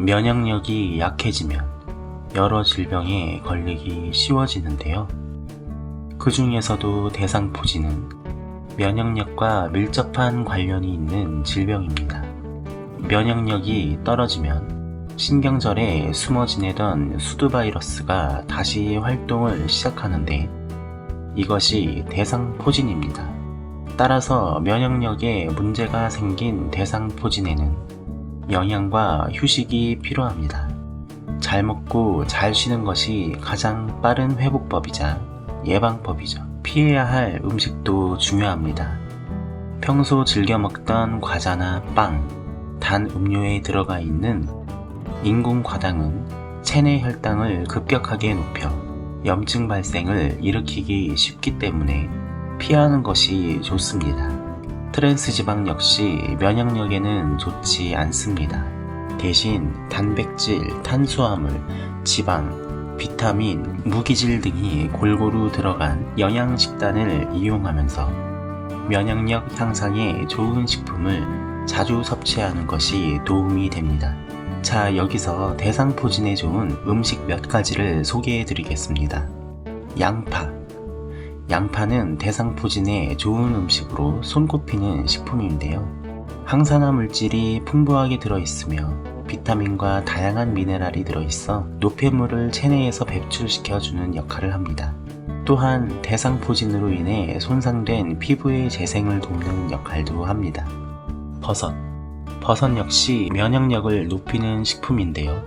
면역력이 약해지면 여러 질병에 걸리기 쉬워지는데요. 그 중에서도 대상포진은 면역력과 밀접한 관련이 있는 질병입니다. 면역력이 떨어지면 신경절에 숨어 지내던 수두바이러스가 다시 활동을 시작하는데 이것이 대상포진입니다. 따라서 면역력에 문제가 생긴 대상포진에는 영양과 휴식이 필요합니다. 잘 먹고 잘 쉬는 것이 가장 빠른 회복법이자 예방법이죠. 피해야 할 음식도 중요합니다. 평소 즐겨 먹던 과자나 빵, 단 음료에 들어가 있는 인공 과당은 체내 혈당을 급격하게 높여 염증 발생을 일으키기 쉽기 때문에 피하는 것이 좋습니다. 트랜스 지방 역시 면역력에는 좋지 않습니다. 대신 단백질, 탄수화물, 지방, 비타민, 무기질 등이 골고루 들어간 영양 식단을 이용하면서 면역력 향상에 좋은 식품을 자주 섭취하는 것이 도움이 됩니다. 자, 여기서 대상포진에 좋은 음식 몇 가지를 소개해 드리겠습니다. 양파. 양파는 대상포진에 좋은 음식으로 손꼽히는 식품인데요. 항산화 물질이 풍부하게 들어있으며 비타민과 다양한 미네랄이 들어있어 노폐물을 체내에서 배출시켜주는 역할을 합니다. 또한 대상포진으로 인해 손상된 피부의 재생을 돕는 역할도 합니다. 버섯. 버섯 역시 면역력을 높이는 식품인데요.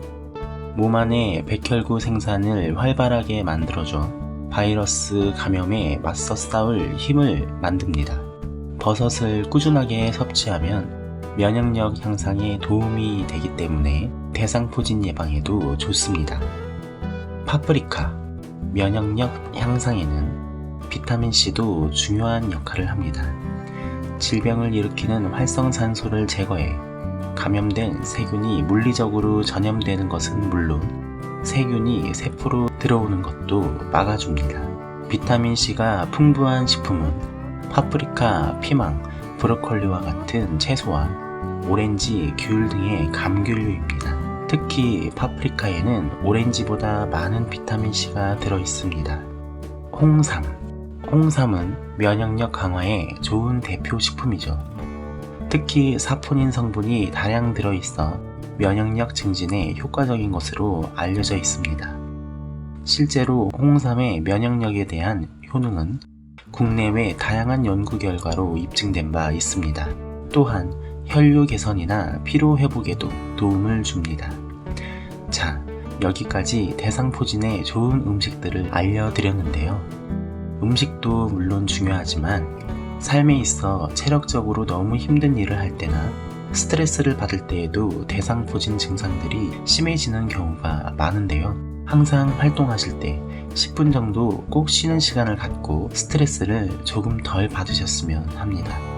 몸 안의 백혈구 생산을 활발하게 만들어줘 바이러스 감염에 맞서 싸울 힘을 만듭니다. 버섯을 꾸준하게 섭취하면 면역력 향상에 도움이 되기 때문에 대상포진 예방에도 좋습니다. 파프리카 면역력 향상에는 비타민C도 중요한 역할을 합니다. 질병을 일으키는 활성산소를 제거해 감염된 세균이 물리적으로 전염되는 것은 물론 세균이 세포로 들어오는 것도 막아줍니다. 비타민C가 풍부한 식품은 파프리카, 피망, 브로콜리와 같은 채소와 오렌지, 귤 등의 감귤류입니다. 특히 파프리카에는 오렌지보다 많은 비타민C가 들어있습니다. 홍삼. 홍삼은 면역력 강화에 좋은 대표 식품이죠. 특히 사포닌 성분이 다량 들어있어 면역력 증진에 효과적인 것으로 알려져 있습니다. 실제로 홍삼의 면역력에 대한 효능은 국내외 다양한 연구 결과로 입증된 바 있습니다. 또한 혈류 개선이나 피로 회복에도 도움을 줍니다. 자, 여기까지 대상포진의 좋은 음식들을 알려드렸는데요. 음식도 물론 중요하지만 삶에 있어 체력적으로 너무 힘든 일을 할 때나 스트레스를 받을 때에도 대상포진 증상들이 심해지는 경우가 많은데요. 항상 활동하실 때 10분 정도 꼭 쉬는 시간을 갖고 스트레스를 조금 덜 받으셨으면 합니다.